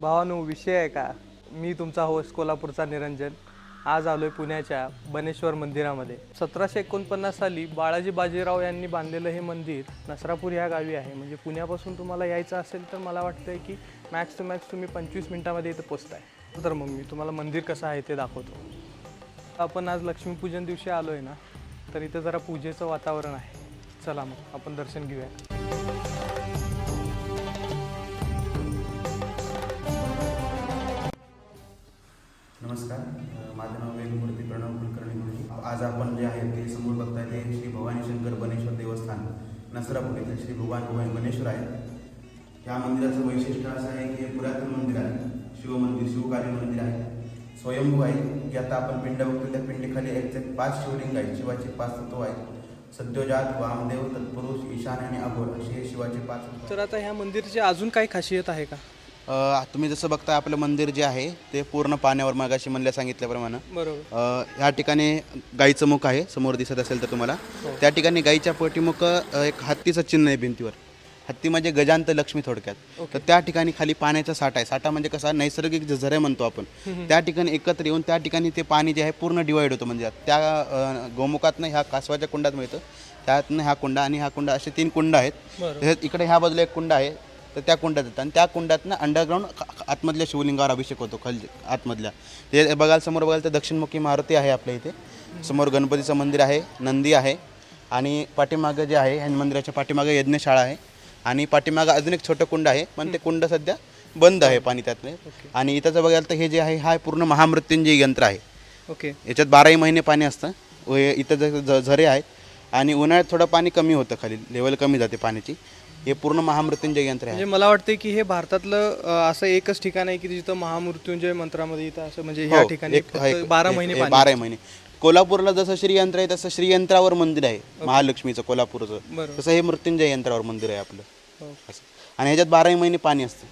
भावानो विषय आहे का? मी तुमचा होस्ट कोल्हापूरचा निरंजन. आज आलोय पुण्याच्या बनेश्वर मंदिरामध्ये. सतराशे एकोणपन्नास साली बाळाजी बाजीराव यांनी बांधलेलं हे मंदिर नसरापूर ह्या गावी आहे. म्हणजे पुण्यापासून तुम्हाला यायचं असेल तर मला वाटतंय की मॅक्स टू मॅक्स तुम्ही पंचवीस मिनिटामध्ये इथं पोचताय. तर मग मी तुम्हाला मंदिर कसं आहे ते दाखवतो. आपण आज लक्ष्मीपूजन दिवशी आलो आहे ना तर इथं जरा पूजेचं वातावरण आहे. चला मग आपण दर्शन घेऊया. नमस्कार. माझं नाव वेदमूर्ती प्रणव कुलकर्णी आज आपण जे आहे ते समोर बघताय ते श्री भवानी शंकर बनेश्वर देवस्थान नसरापूर येथील श्री भगवान भवानी बनेश्वर आहे. या मंदिराचं वैशिष्ट्य असं आहे की हे पुरातन मंदिर आहे. शिवमंदिर शिवकाली मंदिर आहे. स्वयंभू आहे. की आता आपण पिंड बघतो त्या पिंडीखाली एक्झॅक्ट पाच शिवलिंग आहेत. शिवाचे पाच तत्व आहेत. सद्योजात वामदेव तत्पुरुष ईशान आणि अघोर असे शिवाचे पाच तर आता ह्या मंदिरची अजून काही खासियत आहे का? तुम्ही जसं बघताय आपलं मंदिर जे आहे ते पूर्ण पाण्यावर मागाशी म्हणल्या सांगितल्याप्रमाणे. बरोबर. ह्या ठिकाणी गाईचं मुख आहे समोर दिसत असेल तर तुम्हाला. त्या ठिकाणी गाईच्या पोटीमुख एक हत्तीचं चिन्ह आहे भिंतीवर. हत्ती म्हणजे गजांत लक्ष्मी थोडक्यात. तर त्या ठिकाणी खाली पाण्याचा साठा आहे. साठा म्हणजे कसा? नैसर्गिक जे झरे म्हणतो आपण त्या ठिकाणी एकत्र येऊन त्या ठिकाणी ते पाणी जे आहे पूर्ण डिवाईड होतं. म्हणजे त्या गोमुखातनं ह्या कासवाच्या कुंडात मिळतं. त्यातनं ह्या कुंडा आणि ह्या कुंडा असे तीन कुंड आहेत. इकडे ह्या बाजूला एक कुंड आहे. तर त्या कुंडात येतं आणि त्या कुंडातनं अंडरग्राऊंड आतमधल्या शिवलिंगावर अभिषेक होतो खाली आतमधल्या. ते बघायला समोर बघायला तर दक्षिणमुखी मारुती आहे आपल्या इथे. समोर गणपतीचं मंदिर आहे नंदी आहे. आणि पाठीमागं जे आहे ह्या मंदिराच्या पाठीमागं यज्ञशाळा आहे. आणि पाठीमागं अजून एक छोटं कुंड आहे पण ते कुंड सध्या बंद आहे पाणी त्यातले. आणि इथं जर बघायला तर हे जे आहे हा पूर्ण महामृत्युंजय यंत्र आहे. ओके. याच्यात बाराही महिने पाणी असतं. व हे इथं ज- ज- झरे आहेत. आणि उन्हाळ्यात थोडं पाणी कमी होतं खाली लेवल कमी जाते पाण्याची. हे पूर्ण महामृत्युंजय यंत्र आहे. म्हणजे मला वाटतं की हे भारतातलं अ, असं एकच ठिकाण आहे की जिथं महामृत्युंजय मंत्रामध्ये इथं असं म्हणजे ह्या हो, ठिकाणी एक- फक्त एक- बारा एक- महिने एक- पाणी. बारा महिने. कोल्हापूरला जसं श्रीयंत्र आहे तसं श्रीयंत्रावर मंदिर आहे महालक्ष्मीचं कोल्हापूरचं. बरोबर. तसं हे मृत्युंजय यंत्रावर मंदिर आहे आपलं. हो, असं. आणि ह्याच्यात बाराही महिने पाणी असतं.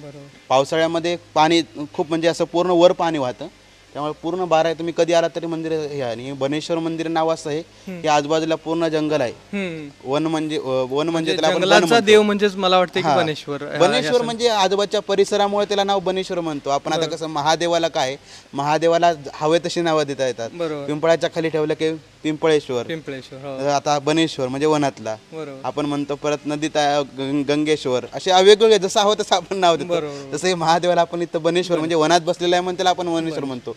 बरोबर. पावसाळ्यामध्ये पाणी खूप म्हणजे असं पूर्ण वर पाणी वाहतं. त्यामुळे पूर्ण बारा तुम्ही कधी आला तरी मंदिर हे आहे. आणि बनेश्वर मंदिर नाव असं आहे. की आजूबाजूला पूर्ण जंगल आहे. वन म्हणजे वन म्हणजे त्याला आपण वन जंगलाचा म्हणतो. देव म्हणजेच मला वाटतं की हा. बनेश्वर. अ, बनेश्वर म्हणजे आजूबाजूच्या परिसरामुळे त्याला नाव बनेश्वर म्हणतो. आपण आता कसं महादेवाला काय महादेवाला हवे तशी नावं देता येतात. बरोबर. पिंपळाच्या खाली ठेवलं की पिंपळेश्वर. पिंपळेश्वर हो. आता बनेश्वर म्हणजे वनातला. बरोबर. आपण म्हणतो परत नदीत आहे, गं- गंगेश्वर. असे वेगवेगळे जसं हवं तसं आपण नाव देतो. बरोबर. तसं हे महादेवाला आपण इथं बनेश्वर म्हणजे वनात बसलेलं आहे म्हणून त्याला आपण वनेश्वर म्हणतो.